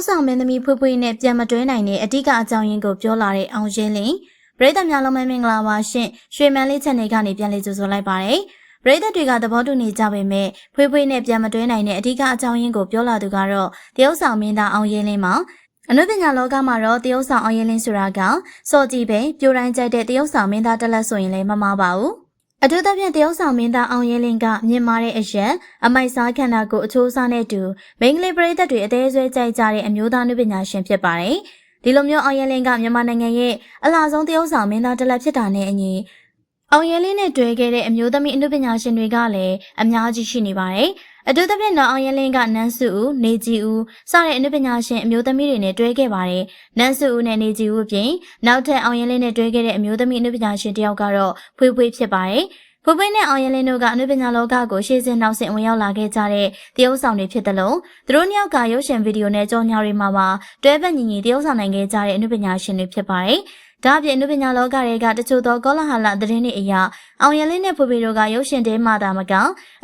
ရုတ်ဆောင်မင်းသမီးဖွေးဖွေးနဲ့ပြန်မတွဲနိုင်တဲ့အဓိကအကြောင်းရင်းကိုပြောလာတဲ့အောင်ရင်းလင်းပရိသတ်များလုံးမမင်္ဂလာပါရှင်ရွှေမန်းလေး channel ကနေပြန်လည်ကြိုဆိုလိုက်ပါတယ်ပရိသတ်တွေကသဘောတူနေကြပေမဲ့ဖွေးဖွေးနဲ့ပြန်မတွဲနိုင်တဲ့အဓိကအကြောင်းရင်းကိုပြောလာသူကတော့တရုတ်ဆောင်မင်းသားအောင်ရင်းလင်းပါအနုပညာလောကမှာတော့တရုတ်ဆောင်အောင်ရင်းလင်းဆိုတာကစော်ကြည့်ပဲပြိုတိုင်းကြိုက်တဲ့တရုတ်ဆောင်မင်းသားတက်လက်ဆိုရင်လည်းမမှားပါဘူး အထူးသဖြင့်တရုတ်ဆောင်မင်းသားအောင်ရဲလင်းကမြင်မာတဲ့အရက်အမိုက်စားခန္ဓာကိုယ်အချိုးအစားနဲ့တူမိန်းကလေးပရိသတ်တွေအသေးဆွဲကြိုက်ကြတဲ့အမျိုးသားနုပညာရှင်ဖြစ်ပါတယ်။ဒီလိုမျိုးအောင်ရဲလင်းကမြန်မာနိုင်ငံရဲ့အလားဆုံးတရုတ်ဆောင်မင်းသားတစ်လက်ဖြစ်တာနဲ့အညီအောင်ရဲလင်းနဲ့တွေ့ခဲ့တဲ့အမျိုးသမီးအနုပညာရှင်တွေကလည်းအများကြီးရှိနေပါတယ်။ အထူးသဖြင့်တော့အောင်ရဲလင်းကနန်းစုဦးနေကြည်ဦးစတဲ့အနုပညာရှင်အမျိုးသမီးတွေနဲ့တွေ့ခဲ့ပါတယ်။နန်းစုဦးနဲ့နေကြည်ဦးအပြင်နောက်ထပ်အောင်ရဲလင်းနဲ့တွေ့ခဲ့တဲ့အမျိုးသမီးအနုပညာရှင်တယောက်ကတော့ဖွေးဖွေးဖြစ်ပါတယ်။ဖွေးဖွေးနဲ့အောင်ရင်လင်းတို့ကအနုပညာလောကကိုရှေ့စဉ်နောက်ဆက်ဝင်ရောက်လာခဲ့ကြတဲ့တရုတ်ဆောင်တွေဖြစ်တယ်လို့သူတို့နှစ်ယောက်ကရုပ်ရှင်ဗီဒီယိုနဲ့ကြော်ညာတွေမှာပါတွဲပတ်ညီညီတရုတ်ဆောင်နိုင်ခဲ့ကြတဲ့အနုပညာရှင်တွေဖြစ်ပါတယ်။ ဒါ့အပြင်အနုပညာလောကတွေကတချို့သောကောလဟာလသတင်းတွေအရအောင်ရလင်းနဲ့ဖွေးဖွေးတို့ကရုပ်ရှင်တဲမှာတာမက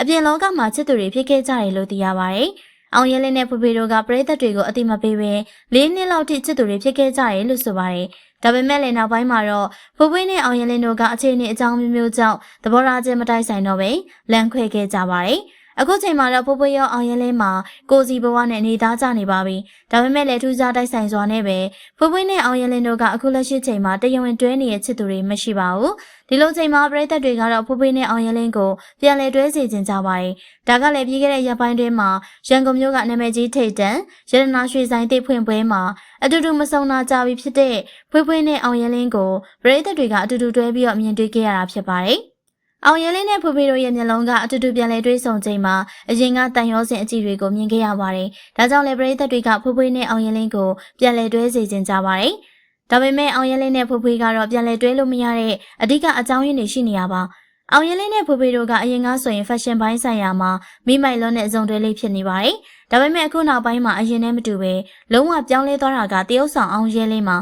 အပြင်လောကမှာချစ်သူတွေဖြစ်ခဲ့ကြတယ်လို့သိရပါတယ်။အောင်ရဲလင်းနဲ့ဖွေးဖွေးတို့ကပရိသတ်တွေကိုအတိမပေးဘဲ၄နှစ်လောက်ထိချစ်သူတွေဖြစ်ခဲ့ကြတယ်လို့ဆိုပါတယ်။ဒါပေမဲ့လည်းနောက်ပိုင်းမှာတော့ဖွေးဖွေးနဲ့အောင်ရဲလင်းတို့ကအခြေအနေအကြောင်းမျိုးမျိုးကြောင့်သဘောထားချင်းမတိုက်ဆိုင်တော့ပဲလမ်းခွဲခဲ့ကြပါတယ်။ အခုချိန်မှာတော့ဖိုးဖွေးရောအောင်ရဲလေးမှာကိုစီဘဝနဲ့နေသားကြနေပါပြီ။ဒါပေမဲ့လည်းထူးခြားတိုက်ဆိုင်စွာနဲ့ပဲဖိုးဖွေးနဲ့အောင်ရဲလင်းတို့ကအခုလက်ရှိချိန်မှာတယဝင်တွဲနေတဲ့ချစ်သူတွေမရှိပါဘူး။ဒီလိုချိန်မှာပရိသတ်တွေကတော့ဖိုးဖွေးနဲ့အောင်ရဲလင်းကိုပြန်လည်တွဲစီခြင်းကြပါတယ်။ဒါကလည်းပြီးခဲ့တဲ့ရက်ပိုင်းတွင်းမှာရန်ကုန်မြို့ကနာမည်ကြီးထိတ်တန့်ရတနာရွှေဆိုင်တိတ်ဖွင့်ပွဲမှာအတူတူမဆုံနာကြပြီဖြစ်တဲ့ဖွေးဖွေးနဲ့အောင်ရဲလင်းကိုပရိသတ်တွေကအတူတူတွဲပြီးတော့မြင်တွေ့ခဲ့ရတာဖြစ်ပါတယ်။ အောင်ရဲလေးနဲ့ဖွေးဖွေးတို့ရဲ့မျက်လုံးကအတူတူပြန်လဲတွေးဆုံချိန်မှာအရင်ကတန်ရောစင်အကြည့်တွေကိုမြင်ခဲ့ရပါတယ်။ဒါကြောင့်လည်းပရိသတ်တွေကဖွေးဖွေးနဲ့အောင်ရဲလေးကိုပြန်လဲတွဲစေခြင်းကြပါတယ်။ဒါပေမဲ့အောင်ရဲလေးနဲ့ဖွေးဖွေးကတော့ပြန်လဲတွဲလို့မရတဲ့အဓိကအကြောင်းရင်းတွေရှိနေရပါ။အောင်ရဲလေးနဲ့ဖွေးဖွေးတို့ကအရင်ကဆိုရင် fashion ဘိုင်းဆိုင်ရာမှာမိမိုက်လုံးနဲ့အစုံတွဲလေးဖြစ်နေပါတယ်။ဒါပေမဲ့အခုနောက်ပိုင်းမှာအရင်နဲ့မတူပဲလုံးဝပြောင်းလဲသွားတာကတရုတ်ဆောင်အောင်ရဲလေးမှာ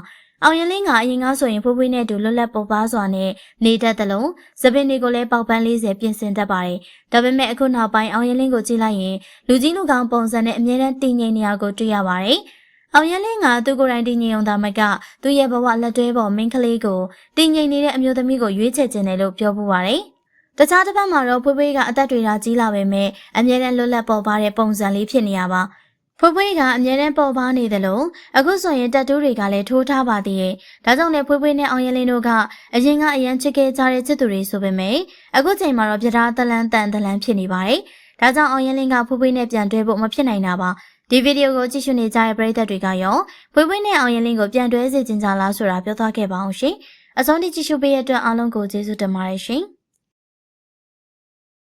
အောင်ရင်လင်းကအရင်ကဆိုရင်ဖိုးဖွေးနဲ့တူလွတ်လပ်ပေါ်ပါစွာနဲ့နေတတ်တယ်လို့သပင်တွေကိုလည်းပေါက်ပန်း40ပြင်ဆင်တတ်ပါတယ်။ဒါပေမဲ့အခုနောက်ပိုင်းအောင်ရင်လင်းကိုကြည့်လိုက်ရင်လူကြီးလူကောင်းပုံစံနဲ့အမြဲတမ်းတည်ငြိမ်နေရကိုတွေ့ရပါတယ်။အောင်ရင်လင်းကသူကိုယ်တိုင်တည်ငြိမ်အောင်သာမကသူ့ရဲ့ဘဝလက်တွဲပေါ်မင်းကလေးကိုတည်ငြိမ်နေတဲ့အမျိုးသမီးကိုရွေးချယ်ခြင်းတယ်လို့ပြောပူပါတယ်။တခြားတစ်ဖက်မှာတော့ဖွေးဖွေးကအသက်တွေသာကြီးလာပေမဲ့အမြဲတမ်းလွတ်လပ်ပေါ်ပါတဲ့ပုံစံလေးဖြစ်နေရပါ။ ဖွေးဖွေးကအမြဲတမ်းပေါ်ပါနေတယ်လို့အခုဆိုရင်တက်တူးတွေကလည်းထိုးထားပါသေးရဲ့ဒါကြောင့်လည်းဖွေးဖွေးနဲ့အောင်ရင်လင်းတို့ကအရင်ကအရန်ချစ်ခဲ့ကြတဲ့ချစ်သူတွေဆိုပေမဲ့အခုချိန်မှာတော့ပြထားတလန်းတန်တလန်းဖြစ်နေပါတယ်ဒါကြောင့်အောင်ရင်လင်းကဖွေးဖွေးနဲ့ပြန်တွဲဖို့မဖြစ်နိုင်တာပါဒီဗီဒီယိုကိုကြည့်ရှုနေကြတဲ့ပရိသတ်တွေကရောဖွေးဖွေးနဲ့အောင်ရင်လင်းကိုပြန်တွဲစေချင်ကြလားဆိုတာပြောသွားခဲ့ပါအောင်ရှင်အဆုံးထိကြည့်ရှုပေးတဲ့အတွက်အားလုံးကိုကျေးဇူးတင်ပါတယ်ရှင်